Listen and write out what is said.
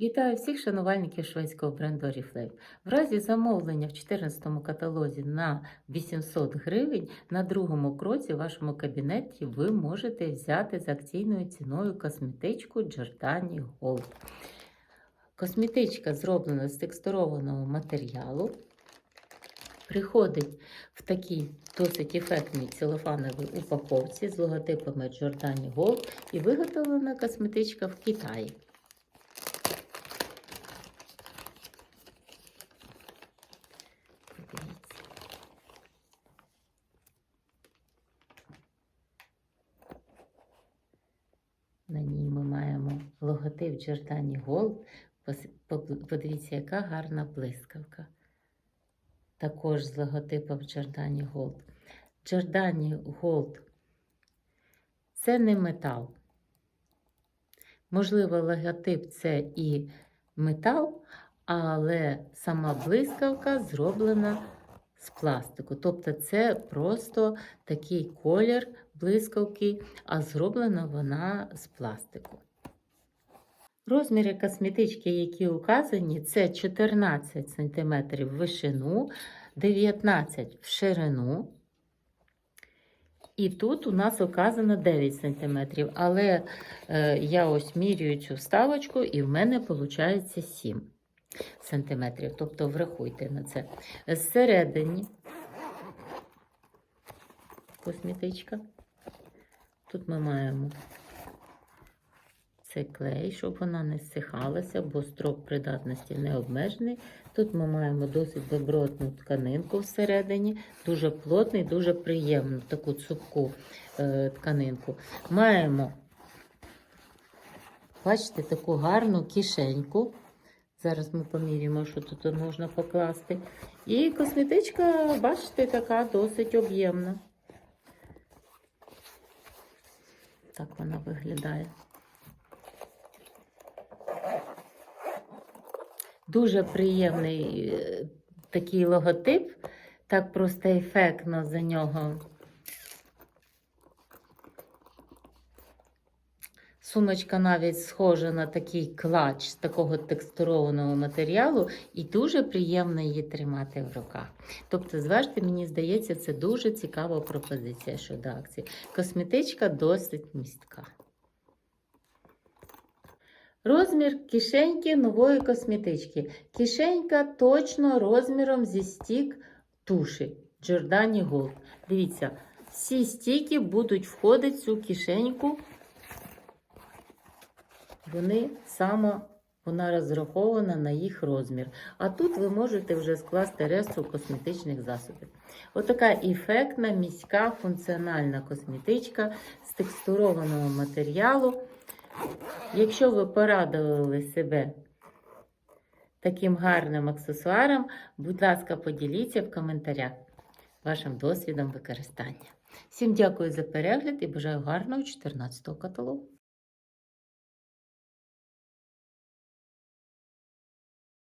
Вітаю всіх шанувальників шведського бренду Oriflame. В разі замовлення в 14 каталозі на 800 гривень на другому кроці в вашому кабінеті ви можете взяти за акційною ціною косметичку Giordani Gold. Косметичка зроблена з текстурованого матеріалу. Приходить в такій досить ефектній целофановій упаковці з логотипами Giordani Gold і виготовлена косметичка в Китаї. Подивіться. На ній ми маємо логотип Giordani Gold. Подивіться, яка гарна блискавка. Також з логотипом Giordani Gold. Giordani Gold це не метал. Можливо, логотип це і метал, але сама блискавка зроблена з пластику. Тобто це просто такий колір блискавки, а зроблена вона з пластику. Розміри косметички, які указані, це 14 см в вишину, 19 в ширину. І тут у нас указано 9 см, але е, я ось мірюю цю вставочку, і в мене виходить 7 сантиметрів. Тобто врахуйте на це. Зсередині косметичка. Тут ми маємо цей клей, щоб вона не зсихалася, бо строк придатності не обмежений. Тут ми маємо досить добротну тканинку всередині, дуже плотний, дуже приємну таку цупку е, тканинку. Маємо, бачите, таку гарну кишеньку. Зараз ми поміряємо, що тут можна покласти. І косметичка, бачите, така досить об'ємна. Так вона виглядає. Дуже приємний е, такий логотип, так просто ефектно за нього. Сумочка навіть схожа на такий клач з такого текстурованого матеріалу, і дуже приємно її тримати в руках. Тобто, зважте, мені здається, це дуже цікава пропозиція щодо акції. Косметичка досить містка. Розмір кишеньки нової косметички. Кишенька точно розміром зі стік туші Giordani Gold. Дивіться, всі стіки будуть входити в цю кишеньку. Вони саме вона розрахована на їх розмір. А тут ви можете вже скласти решту косметичних засобів. Отака ефектна, міська, функціональна косметичка з текстурованого матеріалу. Якщо ви порадували себе таким гарним аксесуаром, будь ласка, поділіться в коментарях вашим досвідом використання. Всім дякую за перегляд і бажаю гарного 14-го каталогу.